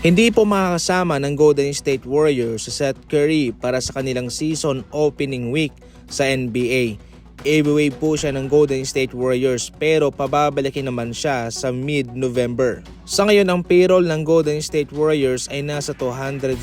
Hindi po makakasama ng Golden State Warriors si Seth Curry para sa kanilang season opening week sa NBA. Away po siya ng Golden State Warriors pero pababalikin naman siya sa mid-November. Sa ngayon ang payroll ng Golden State Warriors ay nasa 205.7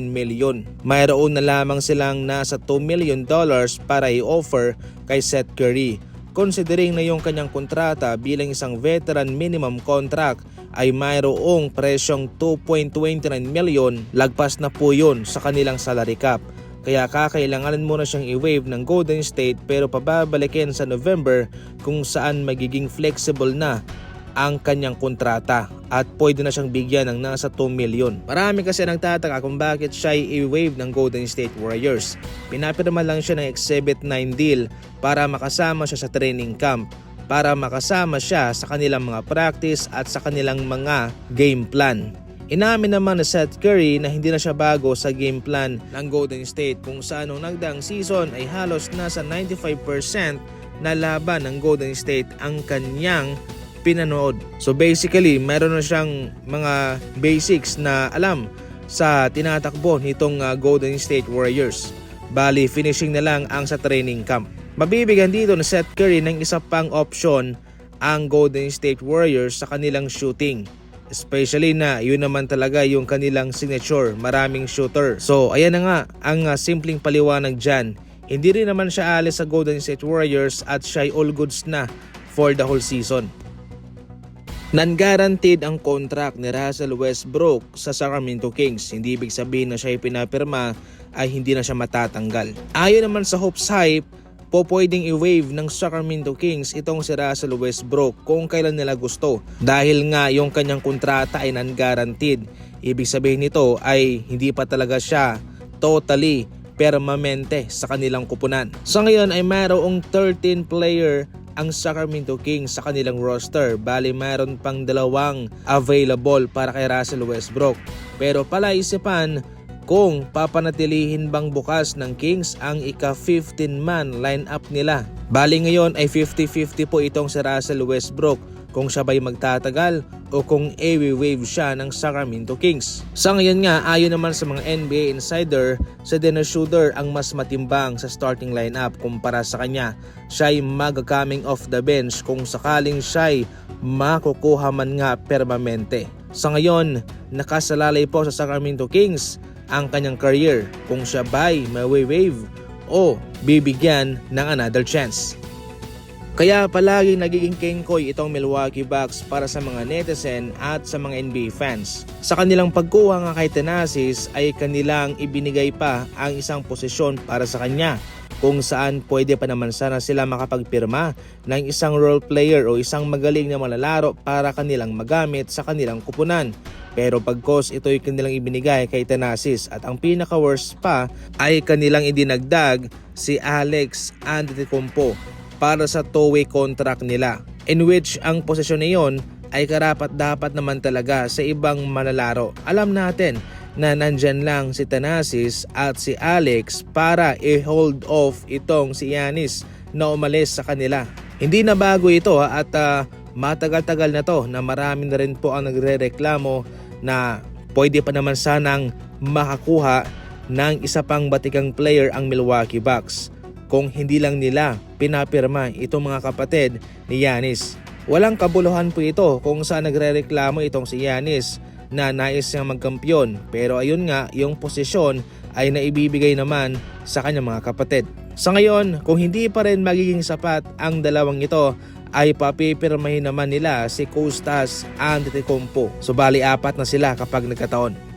million. Mayroon na lamang silang nasa 2 million dollars para i-offer kay Seth Curry. Considering na yung kanyang kontrata bilang isang veteran minimum contract ay mayroong presyong 2.29 million, lagpas na po yun sa kanilang salary cap. Kaya kakailanganan muna siyang i-waive ng Golden State pero pababalikin sa November kung saan magiging flexible na ang kanyang kontrata at pwede na siyang bigyan ng nasa 2 million. Marami kasi nagtataka kung bakit siya i-waive ng Golden State Warriors. Pinapirma lang siya ng Exhibit 9 deal para makasama siya sa training camp para makasama siya sa kanilang mga practice at sa kanilang mga game plan. Inamin naman ni Seth Curry na hindi na siya bago sa game plan ng Golden State kung saan nung nagdaang season ay halos nasa 95% na laban ng Golden State ang kanyang pinanood. So basically, meron na siyang mga basics na alam sa tinatakbo nitong uh, Golden State Warriors. Bali, finishing na lang ang sa training camp. Mabibigyan dito ni Seth Curry ng isa pang option ang Golden State Warriors sa kanilang shooting. Especially na yun naman talaga yung kanilang signature, maraming shooter. So ayan na nga ang uh, simpleng paliwanag dyan. Hindi rin naman siya alis sa Golden State Warriors at siya all goods na for the whole season. Non-guaranteed ang contract ni Russell Westbrook sa Sacramento Kings. Hindi ibig sabihin na siya ay pinapirma ay hindi na siya matatanggal. Ayon naman sa Hopes Hype, po pwedeng i-waive ng Sacramento Kings itong si Russell Westbrook kung kailan nila gusto dahil nga yung kanyang kontrata ay non-guaranteed. Ibig sabihin nito ay hindi pa talaga siya totally permanente sa kanilang kupunan. Sa ngayon ay mayroong 13 player ang Sacramento Kings sa kanilang roster. Bali mayroon pang dalawang available para kay Russell Westbrook. Pero palaisipan kung papanatilihin bang bukas ng Kings ang ika-15 man lineup nila. Bali ngayon ay 50-50 po itong si Russell Westbrook kung siya ba'y magtatagal o kung i-wave siya ng Sacramento Kings. Sa ngayon nga, ayon naman sa mga NBA insider, si Dennis Schroeder ang mas matimbang sa starting lineup kumpara sa kanya. Siya'y mag-coming off the bench kung sakaling siya'y makukuha man nga permanente. Sa ngayon, nakasalalay po sa Sacramento Kings ang kanyang career kung siya ba'y may-wave o bibigyan ng another chance. Kaya palaging nagiging kengkoy itong Milwaukee Bucks para sa mga netizen at sa mga NBA fans. Sa kanilang pagkuha nga kay Tenasis ay kanilang ibinigay pa ang isang posisyon para sa kanya kung saan pwede pa naman sana sila makapagpirma ng isang role player o isang magaling na malalaro para kanilang magamit sa kanilang kupunan. Pero pagkos ito'y kanilang ibinigay kay Tenasis at ang pinaka-worst pa ay kanilang idinagdag si Alex Antetokounmpo para sa two-way contract nila in which ang posisyon na yon ay karapat dapat naman talaga sa ibang manlalaro. Alam natin na nandyan lang si Tanasis at si Alex para i-hold off itong si Yanis na umalis sa kanila. Hindi na bago ito ha, at uh, matagal-tagal na to na marami na rin po ang nagre-reklamo na pwede pa naman sanang makakuha ng isa pang batikang player ang Milwaukee Bucks kung hindi lang nila pinapirma itong mga kapatid ni Yanis. Walang kabuluhan po ito kung saan nagrereklamo itong si Yanis na nais niyang magkampiyon pero ayun nga yung posisyon ay naibibigay naman sa kanyang mga kapatid. Sa ngayon, kung hindi pa rin magiging sapat ang dalawang ito ay papipirmahin naman nila si Kostas Antetokounmpo. So bali apat na sila kapag nagkataon.